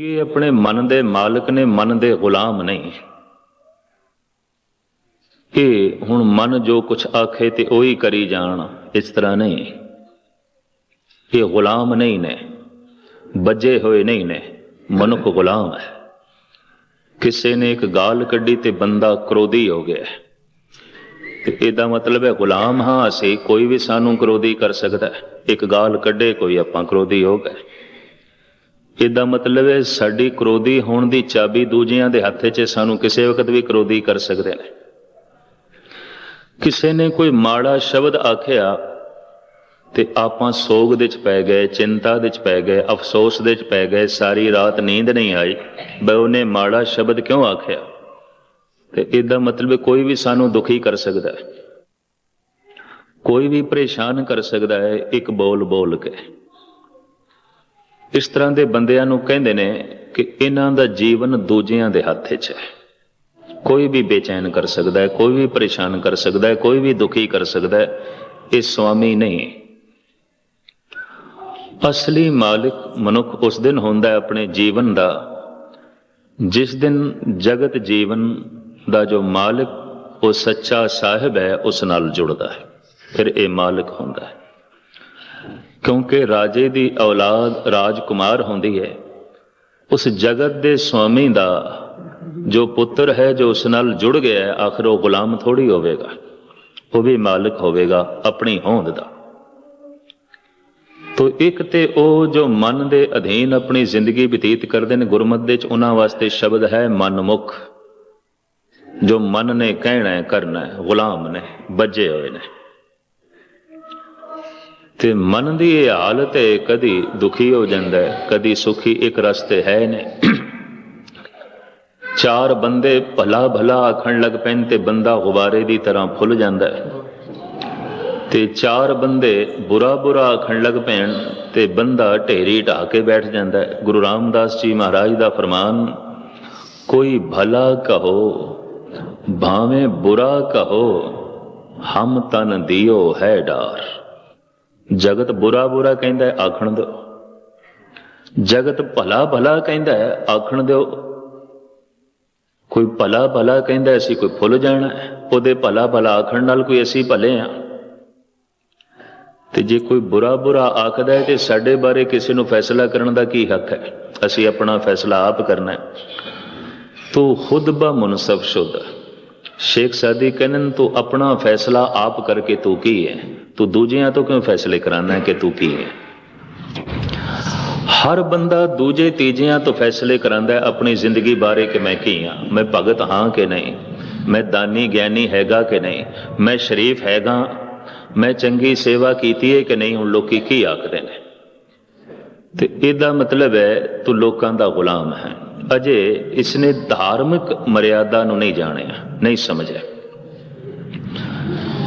ਇਹ ਆਪਣੇ ਮਨ ਦੇ ਮਾਲਕ ਨੇ, ਮਨ ਦੇ ਗੁਲਾਮ ਨਹੀਂ। ਇਹ ਹੁਣ ਮਨ ਜੋ ਕੁਛ ਆਖੇ ਤੇ ਉਹੀ ਕਰੀ ਜਾਣ, ਇਸ ਤਰ੍ਹਾਂ ਨਹੀਂ। ਇਹ ਗੁਲਾਮ ਨਹੀਂ ਨੇ ਬੱਜੇ ਹੋਏ ਨਹੀਂ ਨੇ, ਮਨੁੱਖ ਗੁਲਾਮ ਹੈ। ਕਿਸੇ ਨੇ ਇੱਕ ਗਾਲ ਕੱਢੀ ਤੇ ਬੰਦਾ ਕ੍ਰੋਧੀ ਹੋ ਗਿਆ ਤੇ ਇਹਦਾ ਮਤਲਬ ਹੈ ਗੁਲਾਮ ਹਾਂ, ਅਸੀਂ ਕੋਈ ਵੀ ਸਾਨੂੰ ਕ੍ਰੋਧੀ ਕਰ ਸਕਦਾ ਇੱਕ ਗਾਲ ਕੱਢੇ, ਕੋਈ ਆਪਾਂ ਕ੍ਰੋਧੀ ਹੋ ਗਏ। ਇਹਦਾ ਮਤਲਬ ਹੈ ਸਾਡੀ ਕ੍ਰੋਧੀ ਹੋਣ ਦੀ ਚਾਬੀ ਦੂਜਿਆਂ ਦੇ ਹੱਥ 'ਚ ਸਾਨੂੰ ਕਿਸੇ ਵਕਤ ਵੀ ਕ੍ਰੋਧੀ ਕਰ ਸਕਦੇ ਨੇ। ਕਿਸੇ ਨੇ ਕੋਈ ਮਾੜਾ ਸ਼ਬਦ ਆਖਿਆ ਤੇ ਆਪਾਂ ਸੋਗ ਦੇ ਚ ਪੈ ਗਏ, ਚਿੰਤਾ ਦੇ ਚ ਪੈ ਗਏ, ਅਫਸੋਸ ਦੇ ਚ ਪੈ ਗਏ, ਸਾਰੀ ਰਾਤ ਨੀਂਦ ਨਹੀਂ ਆਈ, ਬਈ ਉਹਨੇ ਮਾੜਾ ਸ਼ਬਦ ਕਿਉਂ ਆਖਿਆ? ਤੇ ਇਹਦਾ ਮਤਲਬ ਕੋਈ ਵੀ ਸਾਨੂੰ ਦੁਖੀ ਕਰ ਸਕਦਾ ਹੈ। ਕੋਈ ਵੀ ਪਰੇਸ਼ਾਨ ਕਰ ਸਕਦਾ ਹੈ, ਇੱਕ ਬੋਲ ਬੋਲ ਕੇ। ਇਸ ਤਰ੍ਹਾਂ ਦੇ ਬੰਦਿਆਂ ਨੂੰ ਕਹਿੰਦੇ ਨੇ ਕਿ ਇਹਨਾਂ ਦਾ ਜੀਵਨ ਦੂਜਿਆਂ ਦੇ ਹੱਥ 'ਚ ਹੈ। ਕੋਈ ਵੀ ਬੇਚੈਨ ਕਰ ਸਕਦਾ ਹੈ, ਕੋਈ ਵੀ ਪਰੇਸ਼ਾਨ ਕਰ ਸਕਦਾ ਹੈ, ਕੋਈ ਵੀ ਦੁਖੀ ਕਰ ਸਕਦਾ ਹੈ, ਇਹ ਸਵਾਮੀ ਨਹੀਂ। ਅਸਲੀ ਮਾਲਕ ਮਨੁੱਖ ਉਸ ਦਿਨ ਹੁੰਦਾ ਹੈ ਆਪਣੇ ਜੀਵਨ ਦਾ, ਜਿਸ ਦਿਨ ਜਗਤ ਜੀਵਨ ਦਾ ਜੋ ਮਾਲਕ, ਉਹ ਸੱਚਾ ਸਾਹਿਬ ਹੈ, ਉਸ ਨਾਲ ਜੁੜਦਾ ਹੈ। ਫਿਰ ਇਹ ਮਾਲਕ ਹੁੰਦਾ ਹੈ। ਕਿਉਂਕਿ ਰਾਜੇ ਦੀ ਔਲਾਦ ਰਾਜਕੁਮਾਰ ਹੁੰਦੀ ਹੈ। ਉਸ ਜਗਤ ਦੇ ਸਵਾਮੀ ਦਾ ਜੋ ਪੁੱਤਰ ਹੈ, ਜੋ ਉਸ ਨਾਲ ਜੁੜ ਗਿਆ ਹੈ, ਆਖਰ ਉਹ ਗੁਲਾਮ ਥੋੜੀ ਹੋਵੇਗਾ। ਉਹ ਵੀ ਮਾਲਕ ਹੋਵੇਗਾ ਆਪਣੀ ਹੋਂਦ ਦਾ। ਤੋ ਇੱਕ ਤੇ ਉਹ ਜੋ ਮਨ ਦੇ ਅਧੀਨ ਆਪਣੀ ਜ਼ਿੰਦਗੀ ਬਤੀਤ ਕਰਦੇ ਨੇ, ਗੁਰਮਤ ਦੇ ਚ ਉਹਨਾਂ ਵਾਸਤੇ ਸ਼ਬਦ ਹੈ ਮਨਮੁਖ। ਜੋ ਮਨ ਨੇ ਕਹਿਣਾ ਹੈ, ਕਰਨਾ ਹੈ, ਗੁਲਾਮ ਨੇ ਬੱਜੇ ਹੋਏ ਨੇ। ਤੇ ਮਨ ਦੀ ਇਹ ਹਾਲਤ ਹੈ ਕਦੀ ਦੁਖੀ ਹੋ ਜਾਂਦਾ ਹੈ, ਕਦੀ ਸੁਖੀ ਇੱਕ ਰਸਤੇ ਹੈ ਨੇ ਚਾਰ ਬੰਦੇ ਭਲਾ ਭਲਾ ਆਖਣ ਲੱਗ ਪੈਣ ਤੇ ਬੰਦਾ ਗੁਬਾਰੇ ਦੀ ਤਰ੍ਹਾਂ ਫੁੱਲ ਜਾਂਦਾ ਹੈ। ਤੇ ਚਾਰ ਬੰਦੇ ਬੁਰਾ ਬੁਰਾ ਆਖਣ ਲੱਗ ਪੈਣ ਤੇ ਬੰਦਾ ਢੇਰੀ ਢਾ ਕੇ ਬੈਠ ਜਾਂਦਾ ਹੈ। ਗੁਰੂ ਰਾਮਦਾਸ ਜੀ ਮਹਾਰਾਜ ਦਾ ਫਰਮਾਨ, ਕੋਈ ਭਲਾ ਕਹੋ, ਭਾਵੇਂ ਬੁਰਾ ਕਹੋ, ਹਮ ਤਨ ਦਿਓ ਹੈ ਡਾਰ। ਜਗਤ ਬੁਰਾ ਬੁਰਾ ਕਹਿੰਦਾ ਹੈ, ਆਖਣ ਦਿਓ। ਜਗਤ ਭਲਾ ਭਲਾ ਕਹਿੰਦਾ ਹੈ, ਆਖਣ ਦਿਓ। ਕੋਈ ਭਲਾ ਭਲਾ ਕਹਿੰਦਾ ਅਸੀਂ ਕੋਈ ਭੁੱਲ ਜਾਣਾ ਉਹਦੇ ਭਲਾ ਭਲਾ ਆਖਣ ਨਾਲ ਕੋਈ ਅਸੀਂ ਭਲੇ ਆ ਤੇ ਜੇ ਕੋਈ ਬੁਰਾ ਬੁਰਾ ਆਖਦਾ ਹੈ, ਤੇ ਸਾਡੇ ਬਾਰੇ ਕਿਸੇ ਨੂੰ ਫੈਸਲਾ ਕਰਨ ਦਾ ਕੀ ਹੱਕ ਹੈ? ਅਸੀਂ ਆਪਣਾ ਫੈਸਲਾ ਆਪ ਕਰਨਾ ਹੈ। ਤੂੰ ਖੁਦ ਬ ਮੁਨਸਬ ਸ਼ੁੱਧ। ਸ਼ੇਖ ਸਾਦੀ ਕਹਿੰਨ ਤੂੰ ਆਪਣਾ ਫੈਸਲਾ ਆਪ ਕਰਕੇ ਤੂੰ ਕੀ ਹੈ? ਤੂੰ ਦੂਜਿਆਂ ਤੋਂ ਕਿਉਂ ਫੈਸਲੇ ਕਰਾਨਾ ਕਿ ਤੂੰ ਕੀ ਹੈ? ਹਰ ਬੰਦਾ ਦੂਜੇ ਤੀਜਿਆਂ ਤੋਂ ਫੈਸਲੇ ਕਰਾਂਦਾ ਹੈ ਆਪਣੀ ਜ਼ਿੰਦਗੀ ਬਾਰੇ ਕਿ ਮੈਂ ਕੀ ਹਾਂ? ਮੈਂ ਭਗਤ ਹਾਂ ਕਿ ਨਹੀਂ? ਮੈਂ ਦਾਨੀ ਗਿਆਨੀ ਹੈਗਾ ਕਿ ਨਹੀਂ? ਮੈਂ ਸ਼ਰੀਫ ਹੈਗਾ? ਮੈਂ ਚੰਗੀ ਸੇਵਾ ਕੀਤੀ ਹੈ ਕਿ ਨਹੀਂ? ਹੁਣ ਲੋਕੀ ਕੀ ਆਖਦੇ ਨੇ? ਤੇ ਇਹਦਾ ਮਤਲਬ ਹੈ ਤੂੰ ਲੋਕਾਂ ਦਾ ਗੁਲਾਮ ਹੈ। ਅਜੇ ਇਸਨੇ ਧਾਰਮਿਕ ਮਰਿਆਦਾ ਨੂੰ ਨਹੀਂ ਜਾਣਿਆ, ਨਹੀਂ ਸਮਝਿਆ।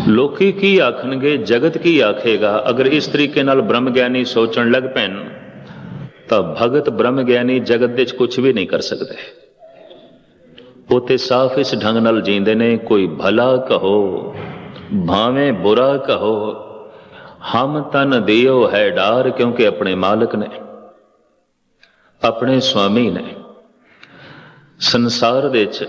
ਲੋਕੀ ਕੀ ਆਖਣਗੇ, ਜਗਤ ਕੀ ਆਖੇਗਾ? ਅਗਰ ਇਸ ਤਰੀਕੇ ਨਾਲ ਬ੍ਰਹਮ ਗਿਆਨੀ ਸੋਚਣ ਲੱਗ ਪੈਣ, ਤਾਂ ਭਗਤ ਬ੍ਰਹਮ ਗਿਆਨੀ ਜਗਤ ਦੇ ਵਿੱਚ ਕੁਝ ਵੀ ਨਹੀਂ ਕਰ ਸਕਦੇ। ਉਹ ਤੇ ਸਾਫ਼ ਇਸ ਢੰਗ ਨਾਲ ਜੀਂਦੇ ਨੇ, ਕੋਈ ਭਲਾ ਕਹੋ, ਭਾਵੇਂ ਬੁਰਾ ਕਹੋ, ਹਮ ਤਨ ਦਿਓ ਹੈ ਡਾਰ ਕਿਉਂਕਿ ਆਪਣੇ ਮਾਲਕ ਨੇ, ਆਪਣੇ ਸੁਆਮੀ ਨੇ। ਸੰਸਾਰ ਦੇ ਵਿੱਚ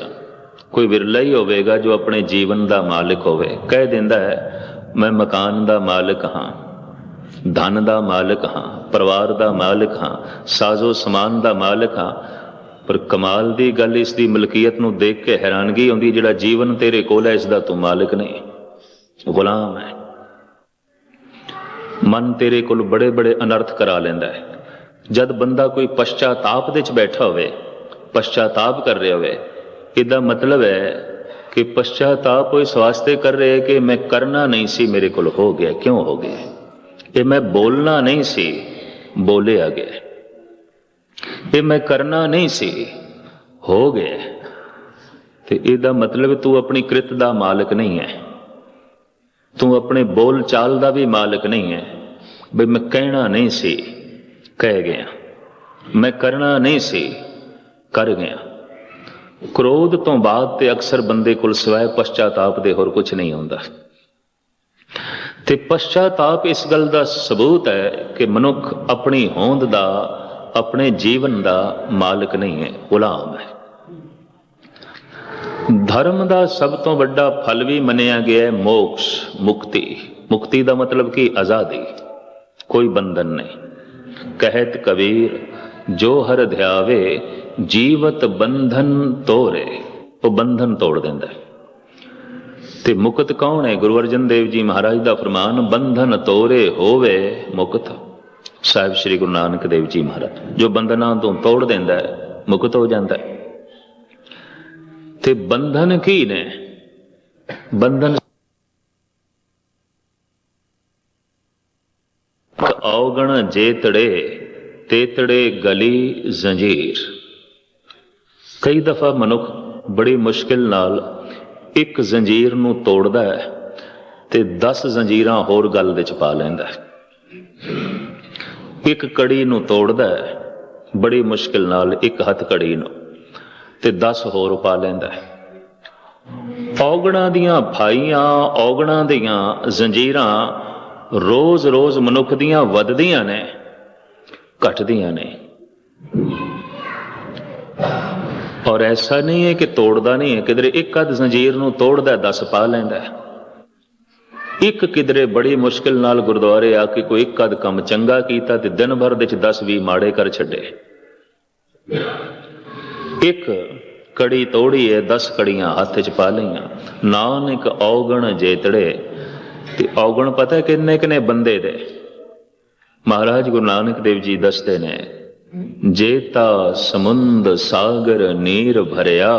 ਕੋਈ ਵਿਰਲਾ ਹੀ ਹੋਵੇਗਾ ਜੋ ਆਪਣੇ ਜੀਵਨ ਦਾ ਮਾਲਕ ਹੋਵੇ। ਕਹਿ ਦਿੰਦਾ ਹੈ, ਮੈਂ ਮਕਾਨ ਦਾ ਮਾਲਕ ਹਾਂ, ਧਨ ਦਾ ਮਾਲਕ ਹਾਂ, ਪਰਿਵਾਰ ਦਾ ਮਾਲਕ ਹਾਂ, ਸਾਜ਼ੋ ਸਮਾਨ ਦਾ ਮਾਲਕ ਹਾਂ। ਪਰ ਕਮਾਲ ਦੀ ਗੱਲ ਇਸ ਦੀ ਮਲਕੀਅਤ ਨੂੰ ਦੇਖ ਕੇ ਹੈਰਾਨਗੀ ਆਉਂਦੀ, ਜਿਹੜਾ ਜੀਵਨ ਤੇਰੇ ਕੋਲ ਹੈ, ਇਸ ਦਾ ਤੂੰ ਮਾਲਕ ਨਹੀਂ, ਗੁਲਾਮ ਹੈ। ਮਨ ਤੇਰੇ ਕੋਲ ਬੜੇ ਬੜੇ ਅਨਰਥ ਕਰਾ ਲੈਂਦਾ ਹੈ। ਜਦ ਬੰਦਾ ਕੋਈ ਪਛਤਾਤਾਪ ਦੇ ਵਿੱਚ ਬੈਠਾ ਹੋਵੇ, ਪਛਤਾਤਾਪ ਕਰ ਰਿਹਾ ਹੋਵੇ ਇਹਦਾ ਮਤਲਬ ਹੈ ਕਿ ਪਛਤਾਤਾਪ ਇਸ ਵਾਸਤੇ ਕਰ ਰਹੇ ਕਿ ਮੈਂ ਕਰਨਾ ਨਹੀਂ ਸੀ, ਮੇਰੇ ਕੋਲ ਹੋ ਗਿਆ। ਕਿਉਂ ਹੋ ਗਿਆ? ਇਹ ਮੈਂ ਬੋਲਣਾ ਨਹੀਂ ਸੀ, ਬੋਲਿਆ ਗਿਆ। ਇਹ ਮੈਂ ਕਰਨਾ ਨਹੀਂ ਸੀ, ਹੋ ਗਿਆ। ਤੇ ਇਹਦਾ ਮਤਲਬ ਤੂੰ ਆਪਣੀ ਕ੍ਰਿਤ ਦਾ ਮਾਲਕ ਨਹੀਂ ਹੈ। ਤੂੰ ਆਪਣੇ ਬੋਲ ਚਾਲ ਦਾ ਵੀ ਮਾਲਕ ਨਹੀਂ ਹੈ। ਬਈ ਮੈਂ ਕਹਿਣਾ ਨਹੀਂ ਸੀ, ਕਹਿ ਗਿਆ। ਮੈਂ ਕਰਨਾ ਨਹੀਂ ਸੀ, ਕਰ ਗਿਆ। ਕ੍ਰੋਧ ਤੋਂ ਬਾਅਦ ਤੇ ਅਕਸਰ ਬੰਦੇ ਕੋਲ ਸਿਵਾਏ ਪਛਤਾਤਾਪ ਦੇ ਹੋਰ ਕੁਝ ਨਹੀਂ ਹੁੰਦਾ। ਤੇ ਪਛਤਾਤਾਪ ਇਸ ਗੱਲ ਦਾ ਸਬੂਤ ਹੈ ਕਿ ਮਨੁੱਖ ਆਪਣੀ ਹੋਂਦ ਦਾ, ਆਪਣੇ ਜੀਵਨ ਦਾ ਮਾਲਕ ਨਹੀਂ ਹੈ, ਗੁਲਾਮ ਹੈ। ਧਰਮ ਦਾ ਸਭ ਤੋਂ ਵੱਡਾ ਫਲ ਵੀ ਮੰਨਿਆ ਗਿਆ ਹੈ ਮੋਕਸ਼, ਮੁਕਤੀ। ਮੁਕਤੀ ਦਾ ਮਤਲਬ ਕਿ? ਆਜ਼ਾਦੀ। ਕੋਈ ਬੰਧਨ ਨਹੀਂ। ਕਹਿਤ ਕਬੀਰ, ਜੋ ਹਰ ਧਿਆਵੇ ਜੀਵਤ ਬੰਧਨ ਤੋਰੇ, ਉਹ ਬੰਧਨ ਤੋੜ ਦਿੰਦਾ ਹੈ। ਤੇ ਮੁਕਤ ਕੌਣ ਹੈ? ਗੁਰੂ ਅਰਜਨ ਦੇਵ ਜੀ ਮਹਾਰਾਜ ਦਾ ਫਰਮਾਨ, ਬੰਧਨ ਤੋਰੇ ਹੋਵੇ ਮੁਕਤ। ਸਾਹਿਬ ਸ੍ਰੀ ਗੁਰੂ ਨਾਨਕ ਦੇਵ ਜੀ ਮਹਾਰਾਜ, ਜੋ ਬੰਧਨਾਂ ਤੋਂ ਤੋੜ ਦਿੰਦਾ ਹੈ, ਮੁਕਤ ਹੋ ਜਾਂਦਾ ਹੈ। ਤੇ ਬੰਧਨ ਕੀ ਨੇ? ਬੰਧਨ ਔਗਣ ਜੇਤੜੇ, ਤੇਤੜੇ ਗਲੀ ਜ਼ੰਜੀਰ। ਕਈ ਦਫਾ ਮਨੁੱਖ ਬੜੀ ਮੁਸ਼ਕਿਲ ਨਾਲ ਇੱਕ ਜ਼ੰਜੀਰ ਨੂੰ ਤੋੜਦਾ ਹੈ ਤੇ 10 ਜ਼ੰਜੀਰਾਂ ਹੋਰ ਗੱਲ ਵਿੱਚ ਪਾ ਲੈਂਦਾ ਹੈ। ਇੱਕ ਕੜੀ ਨੂੰ ਤੋੜਦਾ ਹੈ, ਬੜੀ ਮੁਸ਼ਕਿਲ ਨਾਲ ਇੱਕ ਹੱਥ ਕੜੀ ਨੂੰ ਤੇ 10 ਹੋਰ ਪਾ ਲੈਂਦਾ ਹੈ। ਔਗਣਾਂ ਦੀਆਂ ਫਾਈਆਂ ਔਗਣਾਂ ਦੀਆਂ ਜ਼ੰਜੀਰਾਂ ਰੋਜ਼-ਰੋਜ਼ ਮਨੁੱਖ ਦੀਆਂ ਵੱਧਦੀਆਂ ਨੇ, ਘਟਦੀਆਂ ਨੇ। ਔਰ ਐਸਾ ਨਹੀਂ ਹੈ ਕਿ ਤੋੜਦਾ ਨਹੀਂ ਹੈ। ਕਿਧਰੇ ਇੱਕ ਅੱਧ ਜ਼ੰਜੀਰ ਨੂੰ ਤੋੜਦਾ 10 ਪਾ ਲੈਂਦਾ ਇੱਕ ਕਿਧਰੇ ਬੜੀ ਮੁਸ਼ਕਿਲ ਨਾਲ ਗੁਰਦੁਆਰੇ ਆ ਕੇ ਕੋਈ ਇੱਕ ਅੱਧ ਕੰਮ ਚੰਗਾ ਕੀਤਾ ਤੇ ਦਿਨ ਭਰ ਦੇ ਚ 10 20 ਮਾੜੇ ਕਰ ਛੱਡੇ। ਇੱਕ ਕੜੀ ਤੋੜੀ ਹੈ 10 ਕੜੀਆਂ ਹੱਥ 'ਚ ਪਾ ਲਈਆਂ। ਨਾਨਕ ਔਗਣ ਜੇਤੜੇ ਤੇ ਔਗਣ ਪਤਾ ਕਿੰਨੇ ਕਿੰਨੇ ਬੰਦੇ ਦੇ? ਮਹਾਰਾਜ ਗੁਰੂ ਨਾਨਕ ਦੇਵ ਜੀ ਦੱਸਦੇ ਨੇ ਜੇਤਾ ਸਮੁੰਦ ਸਾਗਰ ਨੀਰ ਭਰਿਆ,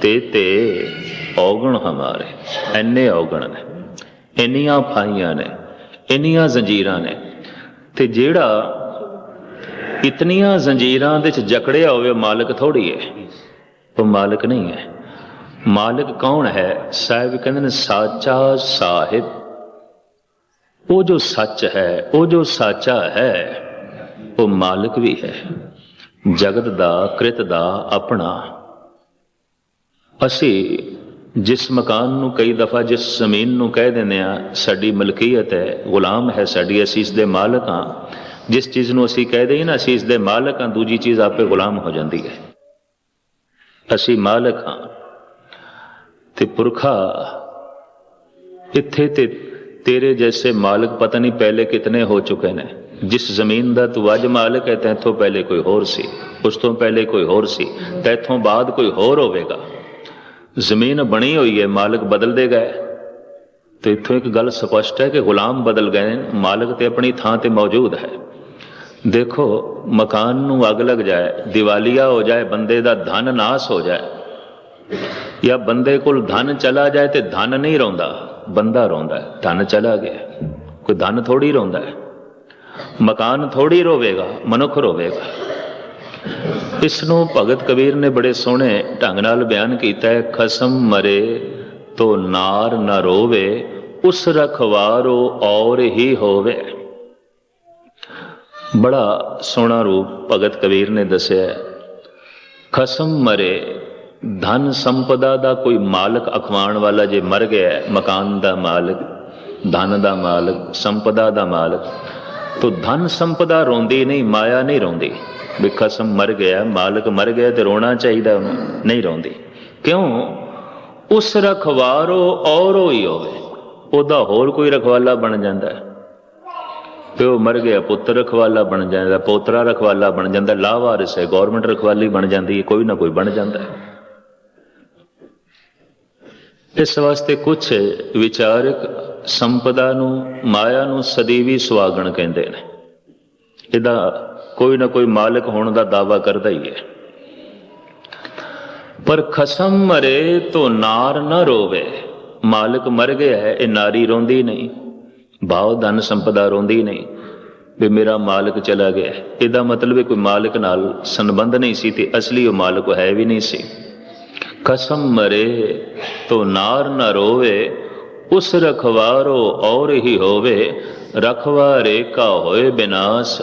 ਤੇ ਤੇ ਔਗਣ ਹਮਾਰੇ। ਐਨੇ ਔਗਣ ਨੇ, ਇੰਨੀਆਂ ਫਾਈਆਂ ਨੇ, ਇੰਨੀਆਂ ਜ਼ੰਜੀਰਾਂ ਨੇ। ਤੇ ਜਿਹੜਾ ਇਤਨੀਆਂ ਜ਼ੰਜੀਰਾਂ ਦੇ ਚ ਜਕੜਿਆ ਹੋਵੇ ਮਾਲਕ ਥੋੜੀ ਹੈ ਉਹ ਮਾਲਕ ਨਹੀਂ ਹੈ। ਮਾਲਕ ਕੌਣ ਹੈ? ਸਾਹਿਬ ਕਹਿੰਦੇ ਨੇ, ਸਾਚਾ ਸਾਹਿਬ। ਉਹ ਜੋ ਸੱਚ ਹੈ, ਉਹ ਜੋ ਸਾਚਾ ਹੈ ਉਹ ਮਾਲਕ ਵੀ ਹੈ। ਜਗਤ ਦਾ, ਕ੍ਰਿਤ ਦਾ ਆਪਣਾ। ਅਸੀਂ ਜਿਸ ਮਕਾਨ ਨੂੰ ਕਈ ਦਫਾ ਜਿਸ ਜ਼ਮੀਨ ਨੂੰ ਕਹਿ ਦਿੰਦੇ ਆ ਸਾਡੀ ਮਲਕੀਅਤ ਹੈ, ਗੁਲਾਮ ਹੈ ਸਾਡੀ, ਅਸੀਂ ਇਸ ਦੇ ਮਾਲਕ ਹਾਂ। ਜਿਸ ਚੀਜ਼ ਨੂੰ ਅਸੀਂ ਕਹਿ ਦਈਏ ਨਾ, ਅਸੀਂ ਇਸ ਦੇ ਮਾਲਕ ਹਾਂ, ਦੂਜੀ ਚੀਜ਼ ਆਪੇ ਗੁਲਾਮ ਹੋ ਜਾਂਦੀ ਹੈ। ਅਸੀਂ ਮਾਲਕ ਹਾਂ। ਤੇ ਪੁਰਖਾ, ਇੱਥੇ ਤੇ ਤੇਰੇ ਜੈਸੇ ਮਾਲਕ ਪਤਾ ਨਹੀਂ ਪਹਿਲੇ ਕਿਤਨੇ ਹੋ ਚੁੱਕੇ ਨੇ। ਜਿਸ ਜ਼ਮੀਨ ਦਾ ਤੂੰ ਅੱਜ ਮਾਲਕ ਹੈ, ਤੈਥੋਂ ਪਹਿਲੇ ਕੋਈ ਹੋਰ ਸੀ। ਉਸ ਤੋਂ ਪਹਿਲੇ ਕੋਈ ਹੋਰ ਸੀ। ਤੈਥੋਂ ਬਾਅਦ ਕੋਈ ਹੋਰ ਹੋਵੇਗਾ। ਜ਼ਮੀਨ ਬਣੀ ਹੋਈ ਹੈ, ਮਾਲਕ ਬਦਲਦੇ ਗਏ ਤੇ ਇੱਥੋਂ ਇੱਕ ਗੱਲ ਸਪਸ਼ਟ ਹੈ ਕਿ ਗੁਲਾਮ ਬਦਲ ਗਏ ਮਾਲਕ ਤੇ ਆਪਣੀ ਥਾਂ ਤੇ ਮੌਜੂਦ ਹੈ। ਦੇਖੋ, ਮਕਾਨ ਨੂੰ ਅੱਗ ਲੱਗ ਜਾਏ, ਦੀਵਾਲੀਆ ਹੋ ਜਾਏ, ਬੰਦੇ ਦਾ ਧਨ ਨਾਸ ਹੋ ਜਾਏ। ਜਾਂ ਬੰਦੇ ਕੋਲ ਧਨ ਚਲਾ ਜਾਏ ਤੇ ਧਨ ਨਹੀਂ ਰੋਂਦਾ, ਬੰਦਾ ਰੋਂਦਾ ਧਨ ਚਲਾ ਗਿਆ। ਕੋਈ ਧਨ ਥੋੜੀ ਰੋਂਦਾ ਹੈ। ਮਕਾਨ ਥੋੜੀ ਰੋਵੇਗਾ, ਮਨੁੱਖ ਰੋਵੇਗਾ। ਇਸ ਨੂੰ ਭਗਤ ਕਬੀਰ ਨੇ ਬੜੇ ਸੋਹਣੇ ਢੰਗ ਨਾਲ ਬਿਆਨ ਕੀਤਾ ਹੈ, ਖਸਮ ਮਰੇ ਤੋ ਨਾਰ ਨਾ ਰੋਵੇ, ਉਸ ਰਖਵਾਰੋ ਔਰ ਹੀ ਹੋਵੇ। ਬੜਾ ਸੋਹਣਾ ਰੂਪ ਭਗਤ ਕਬੀਰ ਨੇ ਦੱਸਿਆ ਖਸਮ ਮਰੇ, ਧਨ ਸੰਪਦਾ ਦਾ ਕੋਈ ਮਾਲਕ ਅਖਵਾਣ ਵਾਲਾ ਜੇ ਮਰ ਗਿਆ ਮਕਾਨ ਦਾ ਮਾਲਕ, ਧਨ ਦਾ ਮਾਲਕ, ਸੰਪਦਾ ਦਾ ਮਾਲਕ ਤੋ ਧਨ ਸੰਪਦਾ ਰੋਂਦੀ ਨਹੀਂ, ਮਾਇਆ ਨਹੀਂ ਰੋਂਦੀ। ਵੀ ਖਸਮ ਮਰ ਗਿਆ, ਮਾਲਕ ਮਰ ਗਿਆ ਤੇ ਰੋਣਾ ਚਾਹੀਦਾ ਉਹਨੂੰ, ਨਹੀਂ ਰੋਂਦੀ। ਕਿਉਂ? ਉਸ ਰਖਵਾਰੋ ਔਰੋ ਹੀ ਹੋਵੇ। ਉਹਦਾ ਹੋਰ ਕੋਈ ਰਖਵਾਲਾ ਬਣ ਜਾਂਦਾ ਹੈ। ਪਿਓ ਮਰ ਗਿਆ ਪੁੱਤਰ ਰਖਵਾਲਾ ਬਣ ਜਾਂਦਾ, ਪੋਤਰਾ ਰਖਵਾਲਾ ਬਣ ਜਾਂਦਾ ਲਾਵਾਰਿਸ ਹੈ ਗਵਰਨਮੈਂਟ ਰਖਵਾਲੀ ਬਣ ਜਾਂਦੀ ਹੈ, ਕੋਈ ਨਾ ਕੋਈ ਬਣ ਜਾਂਦਾ ਹੈ। ਇਸ ਵਾਸਤੇ ਕੁਝ ਵਿਚਾਰਕ ਸੰਪਦਾ ਨੂੰ, ਮਾਇਆ ਨੂੰ ਸਦੀਵੀ ਸੁਆਗਣ ਕਹਿੰਦੇ ਨੇ। ਇਹਦਾ ਕੋਈ ਨਾ ਕੋਈ ਮਾਲਕ ਹੋਣ ਦਾ ਦਾਵਾ ਕਰਦਾ ਹੀ ਹੈ। ਪਰ ਖਸਮ ਮਰੇ ਤੋ ਨਾਰ ਨਾ ਰੋਵੇ। ਮਾਲਕ ਮਰ ਗਿਆ ਹੈ, ਇਹ ਨਾਰੀ ਰੋਂਦੀ ਨਹੀਂ। ਭਾਵ ਧਨ ਸੰਪਦਾ ਰੋਂਦੀ ਨਹੀਂ। ਵੀ ਮੇਰਾ ਮਾਲਕ ਚਲਾ ਗਿਆ ਇਹਦਾ ਮਤਲਬ ਹੈ ਕੋਈ ਮਾਲਕ ਨਾਲ ਸੰਬੰਧ ਨਹੀਂ ਸੀ ਤੇ ਅਸਲੀ ਉਹ ਮਾਲਕ ਹੈ ਵੀ ਨਹੀਂ ਸੀ। ਕਸਮ ਮਰੇ, ਤੋ ਨਾਰ ਨ ਰੋਵੇ, ਉਸ ਰਖਵਾਰੋ ਔਰ ਹੀ ਹੋਵੇ, ਰਖਵਾਰੇ ਕਾ ਹੋਏ ਬਿਨਾਸ਼।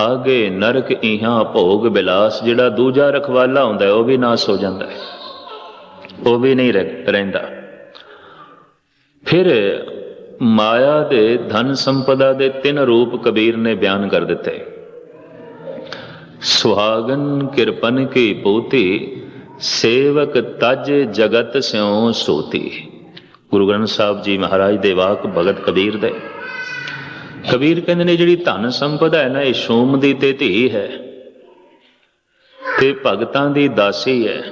ਆਗੇ ਨਰਕ ਇਹਾਂ ਭੋਗ ਬਿਲਾਸ, ਜਿਹੜਾ ਦੂਜਾ ਰਖਵਾਲਾ ਹੁੰਦਾ ਉਹ ਵੀ ਨਾਸ ਹੋ ਜਾਂਦਾ ਹੈ। ਉਹ ਵੀ ਨਹੀਂ ਰਹਿੰਦਾ। ਫਿਰ ਮਾਇਆ ਦੇ ਧਨ ਸੰਪਦਾ ਦੇ ਤਿੰਨ ਰੂਪ ਕਬੀਰ ਨੇ ਬਿਆਨ ਕਰ ਦਿੱਤੇ। ਸੁਹਾਗਨ ਕਿਰਪਨ ਕੀ ਪੋਤੀ ਸੇਵਕ ਤਜ ਜਗਤ ਸਿਉ ਸੋਤੀ। ਗੁਰੂ ਗ੍ਰੰਥ ਸਾਹਿਬ ਜੀ ਮਹਾਰਾਜ ਦੇ ਵਾਕ ਭਗਤ ਕਬੀਰ ਦੇ। ਕਬੀਰ ਕਹਿੰਦੇ ਨੇ, ਜਿਹੜੀ ਧਨ ਸੰਪਦਾ ਹੈ ਨਾ, ਇਹ ਸ਼ੋਮ ਦੀ ਤੇ ਧੀ ਹੈ। ਤੇ ਭਗਤਾਂ ਦੀ ਦਾਸੀ ਹੈ,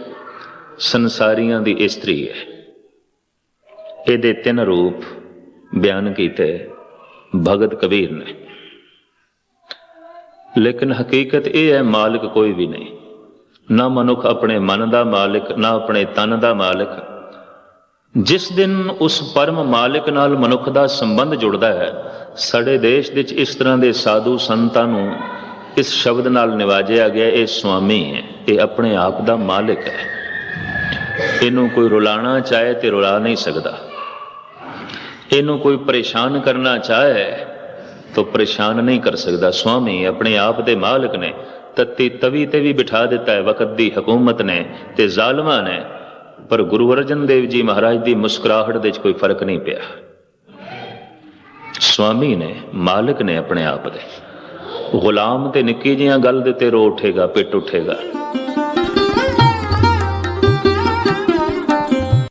ਸੰਸਾਰੀਆਂ ਦੀ ਇਸਤਰੀ ਹੈ। ਇਹਦੇ ਤਿੰਨ ਰੂਪ ਬਿਆਨ ਕੀਤੇ ਭਗਤ ਕਬੀਰ ਨੇ। ਲੇਕਿਨ ਹਕੀਕਤ ਇਹ ਹੈ, ਮਾਲਕ ਕੋਈ ਵੀ ਨਹੀਂ। ਨਾ ਮਨੁੱਖ ਆਪਣੇ ਮਨ ਦਾ ਮਾਲਕ, ਨਾ ਆਪਣੇ ਤਨ ਦਾ ਮਾਲਕ। ਜਿਸ ਦਿਨ ਉਸ ਪਰਮ ਮਾਲਕ ਨਾਲ ਮਨੁੱਖ ਦਾ ਸੰਬੰਧ ਜੁੜਦਾ ਹੈ, ਸਾਡੇ ਦੇਸ਼ ਵਿੱਚ ਇਸ ਤਰ੍ਹਾਂ ਦੇ ਸਾਧੂ ਸੰਤਾਂ ਨੂੰ ਇਸ ਸ਼ਬਦ ਨਾਲ ਨਿਵਾਜਿਆ ਗਿਆ, ਇਹ ਸੁਆਮੀ ਹੈ, ਇਹ ਆਪਣੇ ਆਪ ਦਾ ਮਾਲਕ ਹੈ। ਇਹਨੂੰ ਕੋਈ ਰੁਲਾਣਾ ਚਾਹੇ ਤੇ ਰੁਲਾ ਨਹੀਂ ਸਕਦਾ। ਇਹਨੂੰ ਕੋਈ ਪਰੇਸ਼ਾਨ ਕਰਨਾ ਚਾਹੇ, ਤਾਂ ਪਰੇਸ਼ਾਨ ਨਹੀਂ ਕਰ ਸਕਦਾ। ਸੁਆਮੀ ਆਪਣੇ ਆਪ ਦੇ ਮਾਲਕ ਨੇ ਤਤੀ ਤਵੀ ਤੇ ਵੀ ਬਿਠਾ ਦਿੱਤਾ ਹੈ। ਵਕਤ ਦੀ ਹਕੂਮਤ ਨੇ ਤੇ ਜ਼ਾਲਮਾਂ ਨੇ। ਪਰ ਗੁਰੂ ਅਰਜਨ ਦੇਵ ਜੀ ਮਹਾਰਾਜ ਦੀ ਮੁਸਕਰਾਹਟ ਦੇ ਵਿੱਚ ਕੋਈ ਫ਼ਰਕ ਨਹੀਂ ਪਿਆ। ਸਵਾਮੀ ਨੇ, ਮਾਲਕ ਨੇ ਆਪਣੇ ਆਪ ਦੇ। ਗੁਲਾਮ ਤੇ ਨਿੱਕੀ ਜੀਆਂ ਗੱਲ ਦੇ ਤੇ ਰੋ ਉੱਠੇਗਾ, ਪਿੱਟ ਉੱਠੇਗਾ।